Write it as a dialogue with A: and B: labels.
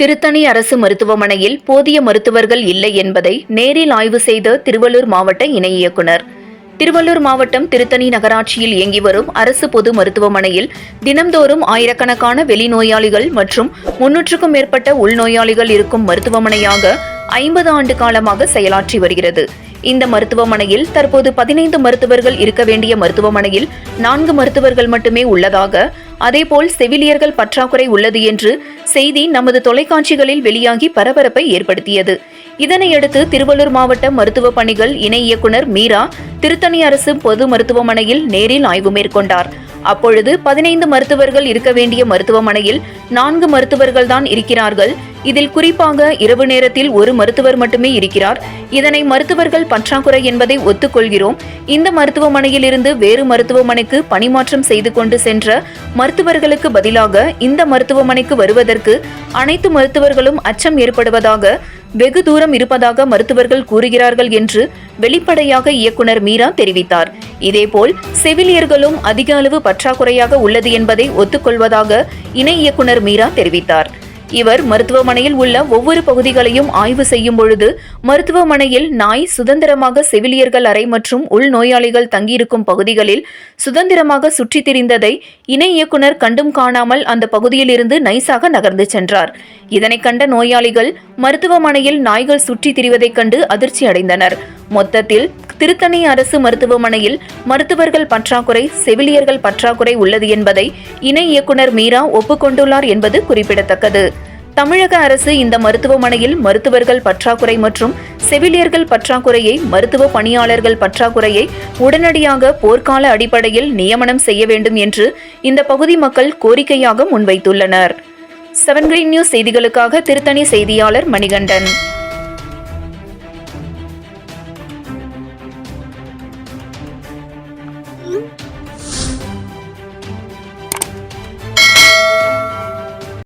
A: திருத்தணி அரசு மருத்துவமனையில் போதிய மருத்துவர்கள் இல்லை என்பதை நேரில் ஆய்வு செய்த திருவள்ளூர் மாவட்ட இணை இயக்குனர். திருவள்ளூர் மாவட்டம் திருத்தணி நகராட்சியில் இயங்கி வரும் அரசு பொது மருத்துவமனையில் தினம்தோறும் ஆயிரக்கணக்கான வெளிநோயாளிகள் மற்றும் முன்னூற்றுக்கும் மேற்பட்ட உள்நோயாளிகள் இருக்கும் மருத்துவமனையாக ஐம்பது ஆண்டு காலமாக செயலாற்றி வருகிறது. இந்த மருத்துவமனையில் தற்போது பதினைந்து மருத்துவர்கள் இருக்க வேண்டிய மருத்துவமனையில் நான்கு மருத்துவர்கள் மட்டுமே உள்ளதாக அதேபோல் செவிலியர்கள் பற்றாக்குறை உள்ளது என்று செய்தி நமது தொலைக்காட்சிகளில் வெளியாகி பரபரப்பை ஏற்படுத்தியது. இதனையடுத்து திருவள்ளூர் மாவட்ட மருத்துவ பணிகள் இணை இயக்குனர் மீரா திருத்தணி அரசு பொது மருத்துவமனையில் நேரில் ஆய்வு மேற்கொண்டார். அப்பொழுது பதினைந்து மருத்துவர்கள் இருக்க வேண்டிய மருத்துவமனையில் நான்கு மருத்துவர்கள் தான் இருக்கிறார்கள். இதில் குறிப்பாக இரவு நேரத்தில் ஒரு மருத்துவர் மட்டுமே இருக்கிறார். இதனை மருத்துவர்கள் பற்றாக்குறை என்பதை ஒத்துக்கொள்கிறோம். இந்த மருத்துவமனையில் இருந்து வேறு மருத்துவமனைக்கு பணிமாற்றம் செய்து கொண்டு சென்ற மருத்துவர்களுக்கு பதிலாக இந்த மருத்துவமனைக்கு வருவதற்கு அனைத்து மருத்துவர்களும் அச்சம் ஏற்படுவதாக வெகு தூரம் இருப்பதாக மருத்துவர்கள் கூறுகிறார்கள் என்று வெளிப்படையாக இயக்குனர் மீரா தெரிவித்தார். இதேபோல் செவிலியர்களும் அதிக அளவு பற்றாக்குறையாக உள்ளது என்பதை ஒத்துக்கொள்வதாக இணை இயக்குனர் மீரா தெரிவித்தார். இவர் மருத்துவமனையில் உள்ள ஒவ்வொரு பகுதிகளையும் ஆய்வு செய்யும் பொழுது மருத்துவமனையில் நாய் சுதந்திரமாக செவிலியர்கள் அறை மற்றும் உள்நோயாளிகள் தங்கியிருக்கும் பகுதிகளில் சுதந்திரமாக சுற்றித் திரிந்ததை இணை இயக்குனர் கண்டும் காணாமல் அந்த பகுதியில் இருந்து நைசாக நகர்ந்து சென்றார். இதனை கண்ட நோயாளிகள் மருத்துவமனையில் நாய்கள் சுற்றித் திரிவதைக் கண்டு அதிர்ச்சி அடைந்தனர் மொத்தத்தில் திருத்தணி அரசு மருத்துவமனையில் மருத்துவர்கள் பற்றாக்குறை செவிலியர்கள் பற்றாக்குறை உள்ளது என்பதை இணை இயக்குனர் மீரா ஒப்புக்கொண்டுள்ளார் என்பது குறிப்பிடத்தக்கது. தமிழக அரசு இந்த மருத்துவமனையில் மருத்துவர்கள் பற்றாக்குறை மற்றும் செவிலியர்கள் பற்றாக்குறையை மருத்துவ பணியாளர்கள் பற்றாக்குறையை உடனடியாக போர்க்கால அடிப்படையில் நியமனம் செய்ய வேண்டும் என்று இந்த பகுதி மக்கள் கோரிக்கையாக முன்வைத்துள்ளனர். செவன்கிரீன் நியூஸ் செய்திகளுக்காக திருத்தணி செய்தியாளர் மணிகண்டன்.